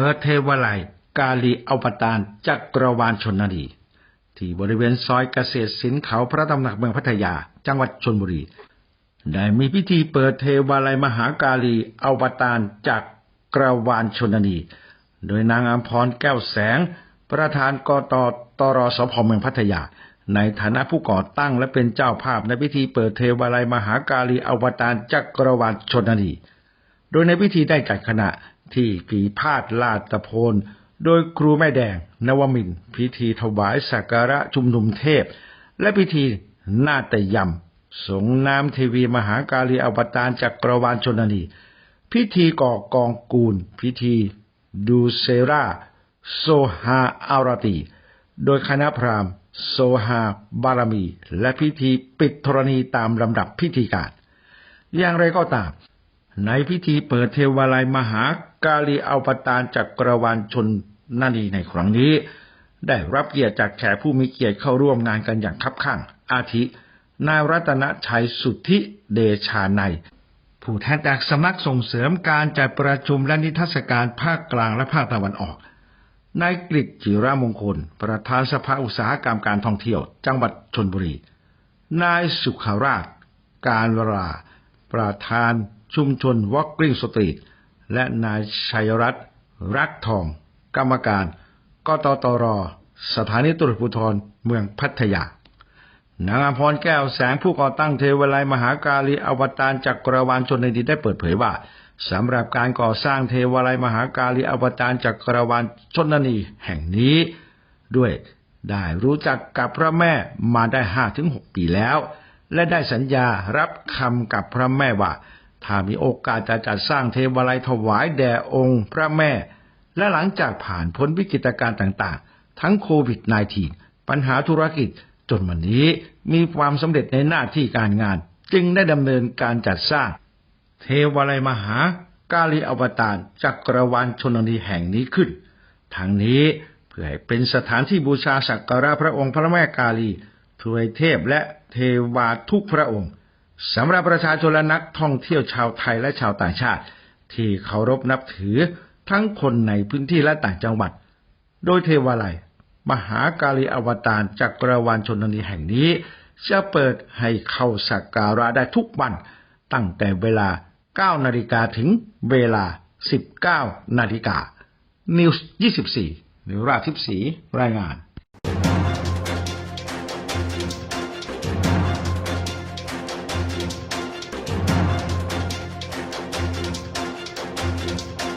ปิดเทวาลัยกาลีอวตารจักรวาลชนนาดีที่บริเวณซอยเกษตรสินเขาพระตำหนักเมืองพัทยา จังหวัดชนบุรี ได้มีพิธีเปิดเทวาลัยมหากาลีอวตารจากกรวาลชนนี โดยนางอัมพรแก้วแสง ประธานกตตรสพเมืองพัทยา ในฐานะผู้ก่อตั้งและเป็นเจ้าภาพในพิธีเปิดเทวาลัยมหากาลีอวตารจักรวาลชนนี โดยในพิธีได้จัดขณะ ที่ปีพาดลาดตะโพน โดยครูแม่แดง นวมินทร์พิธีถวายสักการะชุมนุมเทพ และพิธีนาฏยำสงน้ำเทวีมหากาลีอวตารจักรวาลชนนี พิธีก่อกองกูล พิธีดูเซราโซฮาอารตี โดยคณะพราหมณ์โซฮาบารมี และพิธีปิดธรณีตามลำดับพิธีการ อย่างไรก็ตาม ในพิธีเปิดเทวาลัยมหากาลีอวตารจักรวาลชนนานีในครั้งนี้ ได้รับเกียรติจากแขกผู้มีเกียรติเข้าร่วมงานกันอย่างคับข้าง อาทิ นายรัตนชัยสุทธิเดชาในผู้แทนจากสำนักส่งเสริมการจัดประชุมและนิทรรศการภาคกลางและภาคตะวันออกนายกฤษจิรามงคล ประธานสภาอุตสาหกรรมการท่องเที่ยว จังหวัดชนบุรี นายสุขาราช การวรา ประธาน ชุมชนวอ k ก i n g สตรีทและนายชัยรัตน์รักทอง กรรมการกตตร สถานีตรวจภูธรเมืองพัทยา นางอภรแก้วแสงผู้ก่อตั้งเทวไลมหากาลีอวตารจักรวาลชนในดีได้เปิดเผยว่าสำหรับการก่อสร้างเทวไลมหากาลีอวตารจักรวาลชนนีแห่งนี้ ด้วยได้รู้จักกับพระแม่มาได้ห้าถึงหกปีแล้ว และได้สัญญารับคำกับพระแม่ว่า ถ้ามีโอกาสจะจัดสร้างเทวไลยถวายแด่องค์ พระแม่ และหลังจากผ่านพ้นวิกฤตการณ์ต่างๆ ทั้งโควิด -19 ปัญหาธุรกิจจนวันนี้มีความสำเร็จในหน้าที่การงาน จึงได้ดำเนินการจัดสร้าง เทวาลัยมหากาลีอวตารจักรวาลชนนีแห่งนี้ขึ้นทางนี้เพื่อให้เป็นสถานที่บูชาสักการะพระองค์พระแม่กาลีทวยเทพและเทวาทุกพระองค์ สำหรับประชาชนและนักท่องเที่ยวชาวไทยและชาวต่างชาติ ที่เคารพนับถือทั้งคนในพื้นที่และต่างจังหวัด โดยเทวาลัย มหากาลีอวตารจักรวาลชนนีแห่งนี้ จะเปิดให้เข้าสักการะได้ทุกวัน ตั้งแต่เวลา 9 นาฬิกาถึงเวลา 19 นาฬิกา News 24นิวราทิพย์ศรีรายงาน